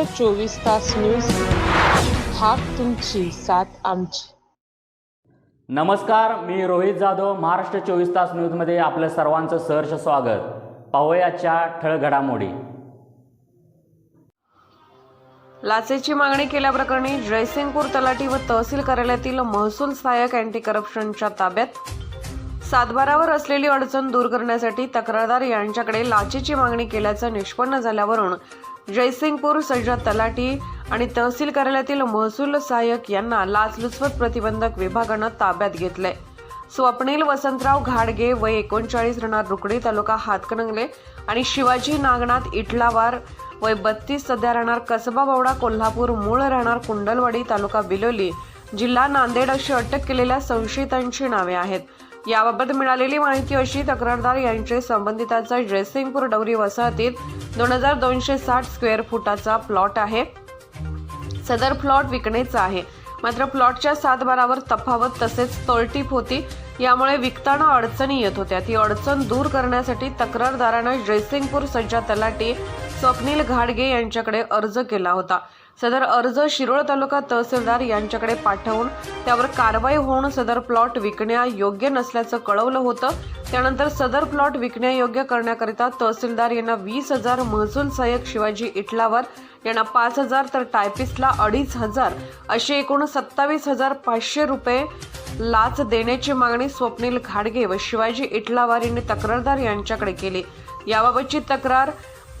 महाराष्ट्र चोवीस तास न्यूज हाक तुमची साथ आमची. नमस्कार मी रोहित जाधव महाराष्ट्र चोवीस तास न्यूजमध्ये आपलं सर्वांचं सहर्ष स्वागत. पाहूयाच्या ठळ घडामोडी लाचेची मागणी केल्याप्रकरणी जयसिंगपूर तलाठी व तहसील कार्यालयातील महसूल सहाय्यक अँटी करप्शनच्या ताब्यात सातबारावर असलेली अडचण दूर करण्यासाठी तक्रारदार यांच्याकडे लाचेची मागणी केल्याचं निष्पन्न झाल्यावरून जयसिंगपूर सज्जा तलाठी आणि तहसील कार्यालयातील महसूल सहाय्यक यांना लाचलुचपत प्रतिबंधक विभागानं ताब्यात घेतलंय. स्वप्नील वसंतराव घाडगे वय एकोणचाळीस राहणार रुकडी तालुका हातकणंगले आणि शिवाजी नागनाथ इटलावार वय बत्तीस सध्या राहणार कसबा बावडा कोल्हापूर मूळ राहणार कुंडलवाडी तालुका बिलोली. जिल्हा नांदेड अशी अटक केलेल्या संशयितांची नावे आहेत. याबाबत मिळालेली माहिती अशी तक्रारदार यांचे संबंधितांचा जयसिंगपूर डवरी वसाहतीत दोन हजार दोनशे साठ स्क्वेअर फुटाचा प्लॉट आहे. सदर प्लॉट विकण्याचा आहे. मात्र प्लॉटच्या सातबारावर तफावत तसेच तोलटीप होती. यामुळे विकताना अडचणी येत होत्या. ती अडचण दूर करण्यासाठी तक्रारदारानं जयसिंगपूर सज्जा तलाठी स्वप्नील घाडगे यांच्याकडे अर्ज केला होता. सदर अर्ज शिरोळ तालुका तहसीलदार यांच्याकडे पाठवून त्यावर कारवाई होऊन सदर प्लॉट विकण्यायोग्य नसल्याचं कळवलं होतं. त्यानंतर सदर प्लॉट विकण्यायोग्य करण्याकरिता तहसीलदार यांना वीस हजार महसूल सहाय्यक शिवाजी इटलावर यांना पाच हजार तर टायपिस्टला अडीच हजार असे एकूण सत्तावीस हजार पाचशे रुपये लाच देण्याची मागणी स्वप्नील घाडगे व शिवाजी इटलावार यांनी तक्रारदार यांच्याकडे केली. याबाबतची तक्रार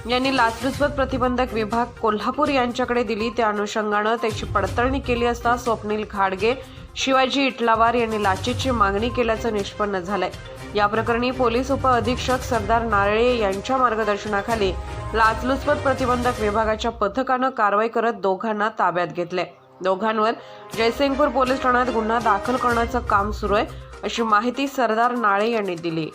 यांनी लाचलुचपत प्रतिबंधक विभाग कोल्हापूर यांच्याकडे दिली. त्या अनुषंगानं त्याची पडताळणी केली असता स्वप्नील घाडगे शिवाजी इटलावार यांनी लाचेची मागणी केल्याचं निष्पन्न झालंय. या प्रकरणी पोलीस उप अधीक्षक सरदार नारळे यांच्या मार्गदर्शनाखाली लाचलुचपत प्रतिबंधक विभागाच्या पथकानं कारवाई करत दोघांना ताब्यात घेतले दोघांवर जयसिंगपूर पोलीस ठाण्यात गुन्हा दाखल करण्याचं काम सुरू आहे अशी माहिती सरदार नाळे यांनी दिली.